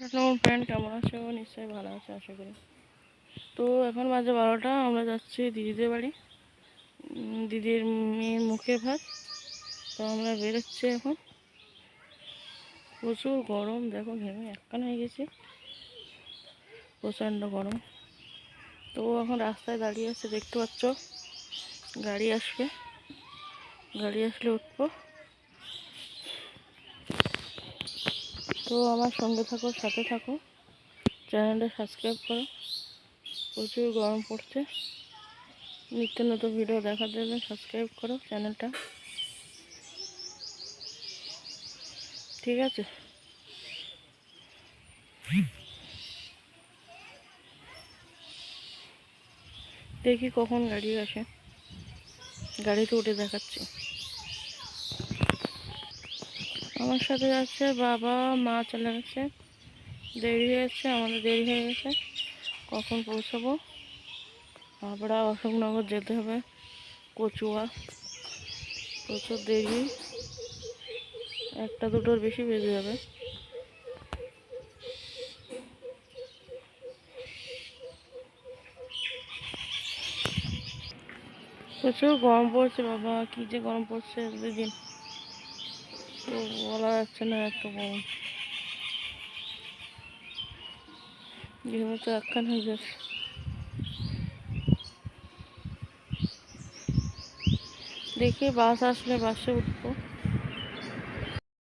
নমস্কার ফ্রেন্ড কেমন আছো? নিশ্চয়ই ভালো আছে, আশা করি। তো এখন বাজে বারোটা, আমরা যাচ্ছি দিদিদের বাড়ি। দিদির মেয়ের মুখের ভাত। তো আমরা বেরোচ্ছি এখন। প্রচুর গরম, দেখো ঘেমে একখান হয়ে গেছে। প্রচণ্ড গরম। তো এখন রাস্তায় দাঁড়িয়ে আছে, দেখতে পাচ্ছ। গাড়ি আসবে। গাড়ি আসলে উঠবো। তো আমার সঙ্গে থাকো, সাথে থাকো। চ্যানেলটা সাবস্ক্রাইব করো। প্রচুর গরম পড়ছে। নিত্য নতুন ভিডিও দেখার জন্য সাবস্ক্রাইব করো চ্যানেলটা। ঠিক আছে? দেখি কখন গাড়ি আসে। গাড়িতে উঠে দেখাচ্ছি। আমার সাথে যাচ্ছে, বাবা, মা চলে গেছে। দেরি হয়ে যাচ্ছে আমাদের দেরি হয়ে গেছে। কখন পৌঁছাবো? আমরা অশোকনগর যেতে হবে, কচুয়া। প্রচুর দেরি। একটা দুটোর বেশি বেজে যাবে। প্রচুর গরম পড়ছে, বাবা। কি যে গরম পড়ছে দুদিন তো বলা যাচ্ছে না এত গরম। যেহেতু একখান হয়ে যাচ্ছে দেখি বাস আসলে বাসে উঠবো।